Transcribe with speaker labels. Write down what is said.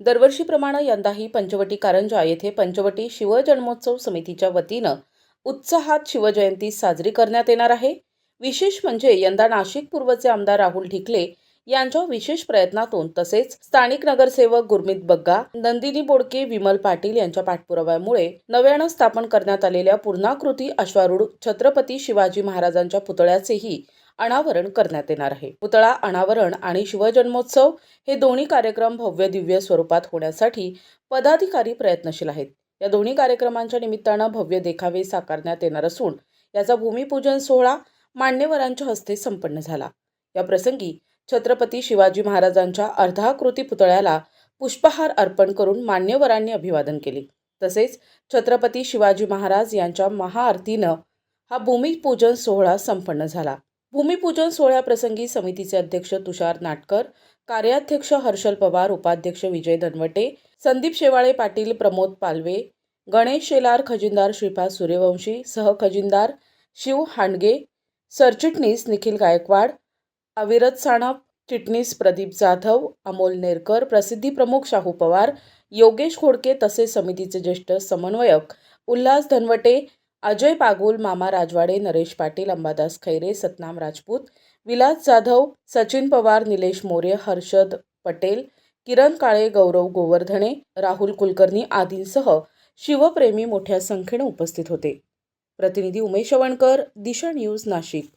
Speaker 1: दरवर्षीप्रमाणे यंदाही पंचवटी कारंजा येथे पंचवटी शिवजन्मोत्सव समितीच्या वतीनं उत्साहात शिवजयंती साजरी करण्यात येणार आहे. विशेष म्हणजे यंदा नाशिक पूर्वचे आमदार राहुल ढिकले यांच्या विशेष प्रयत्नातून तसेच स्थानिक नगरसेवक गुरमीत बग्गा नंदिनी बोडके विमल पाटील यांच्या पाठपुराव्यामुळे नव्यानं स्थापन करण्यात आलेल्या पूर्णाकृती अश्वारूढ छत्रपती शिवाजी महाराजांच्या पुतळ्याचेही अनावरण करण्यात येणार आहे. पुतळा अनावरण आणि शिवजन्मोत्सव हे दोन्ही कार्यक्रम भव्य दिव्य स्वरूपात होण्यासाठी पदाधिकारी प्रयत्नशील आहेत. या दोन्ही कार्यक्रमांच्या निमित्तानं भव्य देखावे साकारण्यात येणार असून याचा भूमिपूजन सोहळा मान्यवरांच्या हस्ते संपन्न झाला. या प्रसंगी छत्रपती शिवाजी महाराजांच्या अर्धाकृती पुतळ्याला पुष्पहार अर्पण करून मान्यवरांनी अभिवादन केले. तसेच छत्रपती शिवाजी महाराज यांच्या महाआरतीनं हा भूमिपूजन सोहळा संपन्न झाला. भूमिपूजन सोहळ्याप्रसंगी समितीचे अध्यक्ष तुषार नाटकर कार्याध्यक्ष हर्षल पवार उपाध्यक्ष विजय दनवटे संदीप शेवाळे पाटील प्रमोद पालवे गणेश शेलार खजिनदार श्रीपाद सूर्यवंशी सहखजिनदार शिव हांडगे सरचिटणीस निखिल गायकवाड अविरत साणप चिटणीस प्रदीप जाधव अमोल नेरकर प्रसिद्धी प्रमुख शाहू पवार योगेश खोडके तसेच समितीचे ज्येष्ठ समन्वयक उल्हास धनवटे अजय पागुल मामा राजवाडे नरेश पाटील अंबादास खैरे सतनाम राजपूत विलास जाधव सचिन पवार निलेश मोरे हर्षद पटेल किरण काळे गौरव गोवर्धने राहुल कुलकर्णी आदींसह शिवप्रेमी मोठ्या संख्येने उपस्थित होते. प्रतिनिधी उमेश वणकर दिशा न्यूज नाशिक.